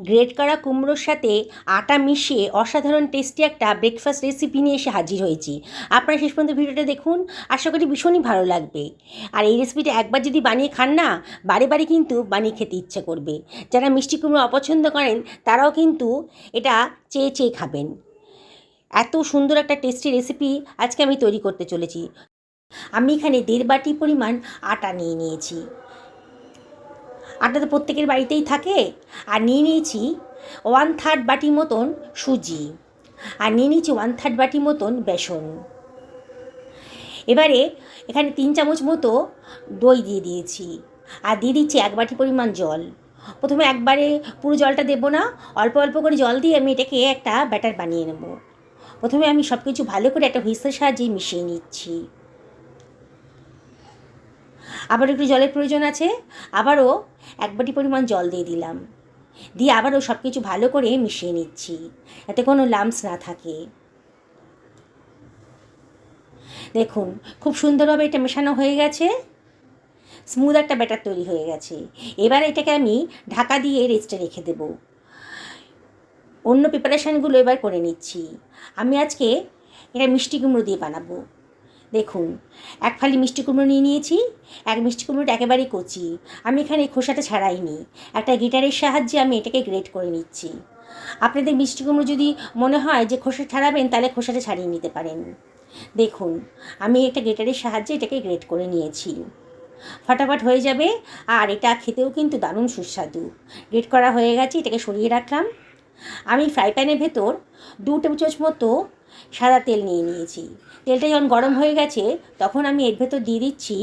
Great করা কুমড়োর সাথে আটা মিশিয়ে অসাধারণ টেস্টি একটা ব্রেকফাস্ট রেসিপি নিয়ে এসে হাজির হয়েছি। আপনারা শেষ পর্যন্ত ভিডিওটা দেখুন, আশা করি ভীষণই ভালো লাগবে। আর এই রেসিপিটা একবার যদি বানিয়ে খান না, বারে বারে কিন্তু বানিয়ে খেতে ইচ্ছে করবে। যারা মিষ্টি কুমড়ো অপছন্দ করেন, তারাও কিন্তু এটা চেয়ে চেয়ে খাবেন। এত সুন্দর একটা টেস্টি রেসিপি আজকে আমি তৈরি করতে চলেছি। আমি এখানে দেড় বাটি পরিমাণ আটা নিয়ে নিয়েছি। আটা তো প্রত্যেকের বাড়িতেই থাকে। আর নিয়ে নিয়েছি ওয়ান থার্ড বাটি মতন সুজি। আর নিয়ে নিয়েছি ওয়ান থার্ড বাটি মতন বেসন। এবারে এখানে তিন চামচ মতো দই দিয়ে দিয়েছি। আর দিয়ে দিচ্ছি এক বাটি পরিমাণ জল। প্রথমে একবারে পুরো জলটা দেবো না। অল্প অল্প করে জল দিয়ে আমি এটাকে একটা ব্যাটার বানিয়ে নেব। প্রথমে আমি সব কিছু ভালো করে একটা হুইসের সাহায্যে মিশিয়ে নিচ্ছি। আবার একটু জলের প্রয়োজন আছে। আবারও এক বাটি পরিমাণ জল দিয়ে দিলাম। দিয়ে আবারও সব কিছু ভালো করে মিশিয়ে নিচ্ছি, যাতে কোনো লামস না থাকে। দেখুন, খুব সুন্দরভাবে এটা মেশানো হয়ে গেছে। স্মুথ একটা ব্যাটার তৈরি হয়ে গেছে। এবার এটাকে আমি ঢাকা দিয়ে রেস্টে রেখে দেব। অন্য প্রিপারেশানগুলো এবার করে নিচ্ছি। আমি আজকে এটা মিষ্টি কুমড়ো দিয়ে বানাবো। দেখুন, এক ফালি মিষ্টি কুমড়ো নিয়ে নিয়েছি, এক মিষ্টি কুমড়োটা একেবারেই কচি। আমি এখানে খোসাটা ছাড়াইনি, একটা গিটারের সাহায্যে আমি এটাকে গ্রেট করে নিচ্ছি। আপনাদের মিষ্টি কুমড়ো যদি মনে হয় যে খোসা ছাড়াবেন, তাহলে খোসাটা ছাড়িয়ে নিতে পারেন। দেখুন, আমি একটা গিটারের সাহায্যে এটাকে গ্রেট করে নিয়েছি। ফটাফট হয়ে যাবে, আর এটা খেতেও কিন্তু দারুণ সুস্বাদু। গ্রেট করা হয়ে গেছে, এটাকে সরিয়ে রাখলাম। আমি ফ্রাই প্যানের ভেতর দু চামচ মতো সাদা তেল নিয়ে নিয়েছি। তেলটা যখন গরম হয়ে গেছে, তখন আমি এর ভেতর দিয়ে দিচ্ছি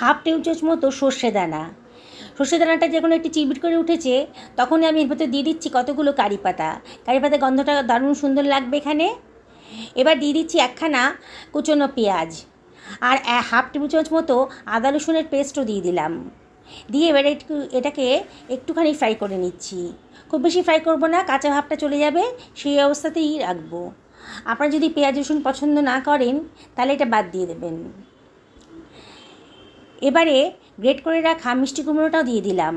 হাফ টেবিল মতো সর্ষে দানা। সর্ষে দানাটা যখন একটু চিবিট করে উঠেছে, তখনই আমি এর ভেতর দিয়ে দিচ্ছি কতগুলো কারি পাতা। কারি পাতা গন্ধটা দারুণ সুন্দর লাগবে এখানে। এবার দিয়ে দিচ্ছি একখানা কুচনো পেঁয়াজ। আর হাফ টেবিল চামচ মতো আদা রসুনের পেস্টও দিয়ে দিলাম। দিয়ে এবারে একটু এটাকে একটুখানি ফ্রাই করে নিচ্ছি। খুব বেশি ফ্রাই করব না, কাঁচা ভাবটা চলে যাবে, সেই অবস্থাতেই রাখব। আপনারা যদি পেঁয়াজ, রসুন পছন্দ না করেন, তাহলে এটা বাদ দিয়ে দেবেন। এবারে গ্রেট করে রাখা মিষ্টি কুমড়োটাও দিয়ে দিলাম।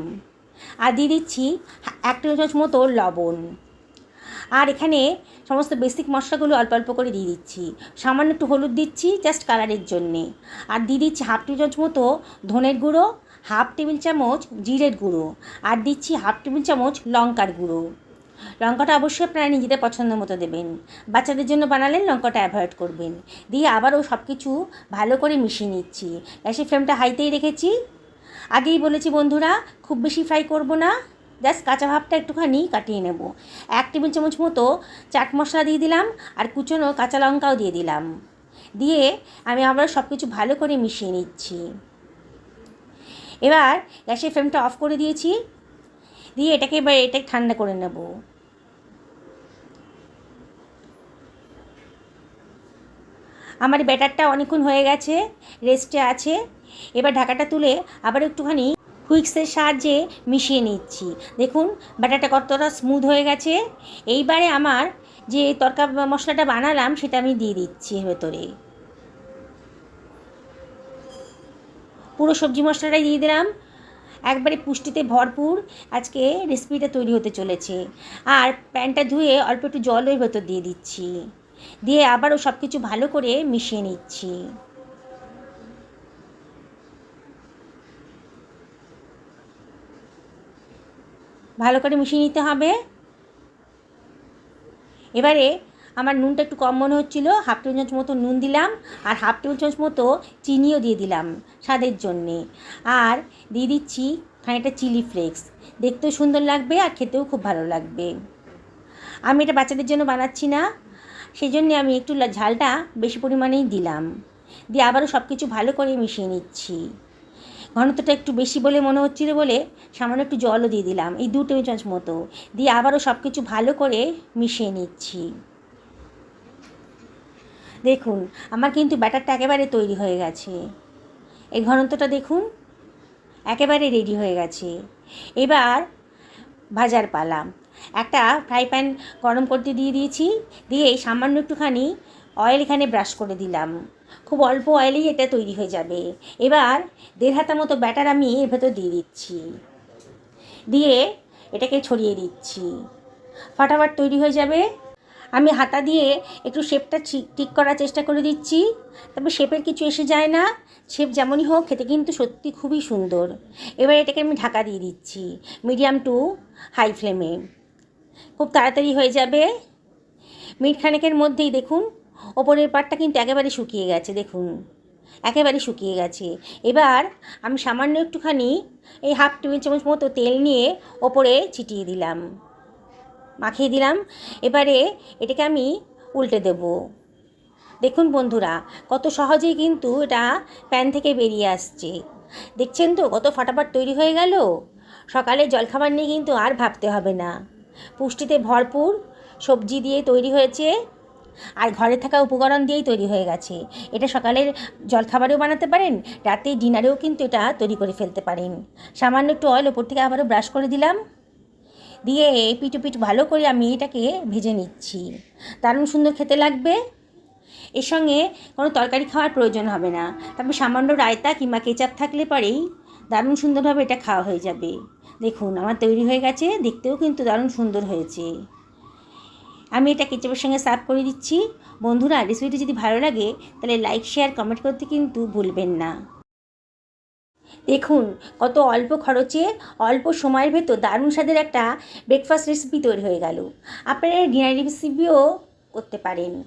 আর দিয়ে দিচ্ছি এক টেবিল চামচ মতো লবণ। আর এখানে সমস্ত বেসিক মশলাগুলো অল্প অল্প করে দিয়ে দিচ্ছি। সামান্য একটু হলুদ দিচ্ছি জাস্ট কালারের জন্যে। আর দিয়ে দিচ্ছি হাফ টেবিল চামচ মতো ধনের গুঁড়ো, হাফ টেবিল চামচ জিরের গুঁড়ো। আর দিচ্ছি হাফ টেবিল চামচ লঙ্কার গুঁড়ো। লঙ্কাটা অবশ্যই আপনারা নিজেদের পছন্দ মতো দেবেন। বাচ্চাদের জন্য বানালেন, লঙ্কাটা অ্যাভয়েড করবেন। দিয়ে আবারও সব কিছু ভালো করে মিশিয়ে নিচ্ছি। গ্যাসের ফ্লেমটা হাইতেই রেখেছি। আগেই বলেছি বন্ধুরা, খুব বেশি ফ্রাই করব না। জাস্ট কাঁচা ভাবটা একটুখানি কাটিয়ে নেব। এক টেবিল চামচ মতো চাট মশলা দিয়ে দিলাম আর কুচনো কাঁচা লঙ্কাও দিয়ে দিলাম। দিয়ে আমি আবার সব কিছু ভালো করে মিশিয়ে নিচ্ছি। এবার গ্যাসের ফ্লেমটা অফ করে দিয়েছি। দিয়ে এটাকে এবার এটা ঠান্ডা করে নেব। আমার ব্যাটারটা অনেকক্ষণ হয়ে গেছে রেস্টে আছে। এবার ঢাকাটা তুলে আবার একটুখানি হুইক্সের সাহায্যে মিশিয়ে নিচ্ছি। দেখুন, ব্যাটারটা কতটা স্মুথ হয়ে গেছে। এইবারে আমার যে তরকা মশলাটা বানালাম, সেটা আমি দিয়ে দিচ্ছি ভেতরে। পুরো সবজি মশলাটাই দিয়ে দিলাম। একবারে পুষ্টিতে ভরপুর আজকে রেসিপিটা তৈরি হতে চলেছে। আর প্যানটা ধুয়ে অল্প একটু জলের ভেতর দিয়ে দিচ্ছি। দিয়ে আবারও সব কিছু ভালো করে মিশিয়ে নিচ্ছি। ভালো করে মিশিয়ে নিতে হবে। এবারে আমার নুনটা একটু কম মনে হচ্ছিল হাফ টেবিল চামচ মতো নুন দিলাম আর হাফ টেবিল চামচ মতো চিনিও দিয়ে দিলাম স্বাদের জন্যে। আর দিয়ে দিচ্ছি খানিকটা চিলি ফ্লেক্স দেখতেও সুন্দর লাগবে আর খেতেও খুব ভালো লাগবে। আমি এটা বাচ্চাদের জন্য বানাচ্ছি না সেই জন্যে আমি একটু ঝালটা বেশি পরিমাণেই দিলাম। দিয়ে আবারও সব কিছু ভালো করে মিশিয়ে নিচ্ছি। ঘনত্বটা একটু বেশি বলে মনে হচ্ছিল বলে সামান্য একটু জলও দিয়ে দিলাম, এই দু টেবিল চামচ মতো। দিয়ে আবারও সব কিছু ভালো করে মিশিয়ে নিচ্ছি। দেখুন, আমার কিন্তু ব্যাটারটা একেবারে তৈরি হয়ে গেছে। এই ঘনত্বটা দেখুন, একেবারে রেডি হয়ে গেছে। এবার ভাজার পালা। একটা ফ্রাই প্যান গরম করতে দিয়ে দিয়েছি, দিয়ে সামান্য একটুখানি অয়েল এখানে ব্রাশ করে দিলাম। খুব অল্প অয়েলেই এটা তৈরি হয়ে যাবে। এবার দেড় হাতা মতো ব্যাটার আমি এর ভেতর দিয়ে দিচ্ছি। দিয়ে এটাকে ছড়িয়ে দিচ্ছি। ফাটাফাট তৈরি হয়ে যাবে। আমি হাতা দিয়ে একটু শেপটা ঠিক করার চেষ্টা করে দিচ্ছি। তবে শেপের কিছু এসে যায় না। শেপ যেমনই হোক, খেতে কিন্তু সত্যি খুবই সুন্দর। এবার এটাকে আমি ঢাকা দিয়ে দিচ্ছি। মিডিয়াম টু হাই ফ্লেমে খুব তাড়াতাড়ি হয়ে যাবে। মিনিট খানেকের মধ্যেই দেখুন, ওপরের পাটটা কিন্তু একেবারে শুকিয়ে গেছে, দেখুন। একেবারে শুকিয়ে গেছে। এবার আমি সামান্য একটুখানি এই হাফ টেবিল চামচ মতো তেল নিয়ে ওপরে ছিটিয়ে দিলাম। মাখিয়ে দিলাম। এবারে এটাকে আমি উল্টে দেব। দেখুন বন্ধুরা, কত সহজেই কিন্তু এটা প্যান থেকে বেরিয়ে আসছে। দেখছেন তো, কত ফটাফট তৈরি হয়ে গেল। সকালে জলখাবার নিয়ে কিন্তু আর ভাবতে হবে না। পুষ্টিতে ভরপুর সবজি দিয়ে তৈরি হয়েছে আর ঘরে থাকা উপকরণ দিয়েই তৈরি হয়ে গেছে। এটা সকালের জলখাবারেও বানাতে পারেন, রাতে ডিনারেও কিন্তু এটা তৈরি করে ফেলতে পারেন। সামান্য একটু অয়েল ওপর থেকে আবারও ব্রাশ করে দিলাম। দিয়ে পিটু পিটু ভালো করে আমি এটাকে ভেজে নিচ্ছি। দারুণ সুন্দর খেতে লাগবে। এর সঙ্গে কোনো তরকারি খাওয়ার প্রয়োজন হবে না। তবে সামান্য রায়তা কিংবা কেচাপ থাকলে পরেই দারুণ সুন্দরভাবে এটা খাওয়া হয়ে যাবে। দেখুন, আমার তৈরি হয়ে গেছে, দেখতেও কিন্তু দারুণ সুন্দর হয়েছে। আমি এটা কেচাপের সঙ্গে সার্ভ করে দিচ্ছি। বন্ধুরা, রেসিপিটি যদি ভালো লাগে, তাহলে লাইক, শেয়ার, কমেন্ট করতে কিন্তু ভুলবেন না। দেখুন, কত অল্প খরচে, অল্প সময়ের ভেতর দারুণ স্বাদের একটা ব্রেকফাস্ট রেসিপি তৈরি হয়ে গেল। আপনারা ডিনার রেসিপিও করতে পারেন।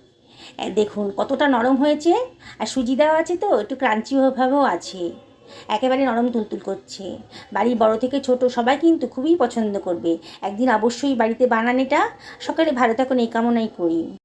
দেখুন, কতটা নরম হয়েছে, আর সুজি দেওয়া আছে তো, একটু ক্রাঞ্চিভাবেও আছে। একেবারে নরম তুলতুল করছে। বাড়ির বড় থেকে ছোট সবাই কিন্তু খুবই পছন্দ করবে। একদিন অবশ্যই বাড়িতে বানান এটা। সকালে ভালো থাকুন, এই কামনাই করি।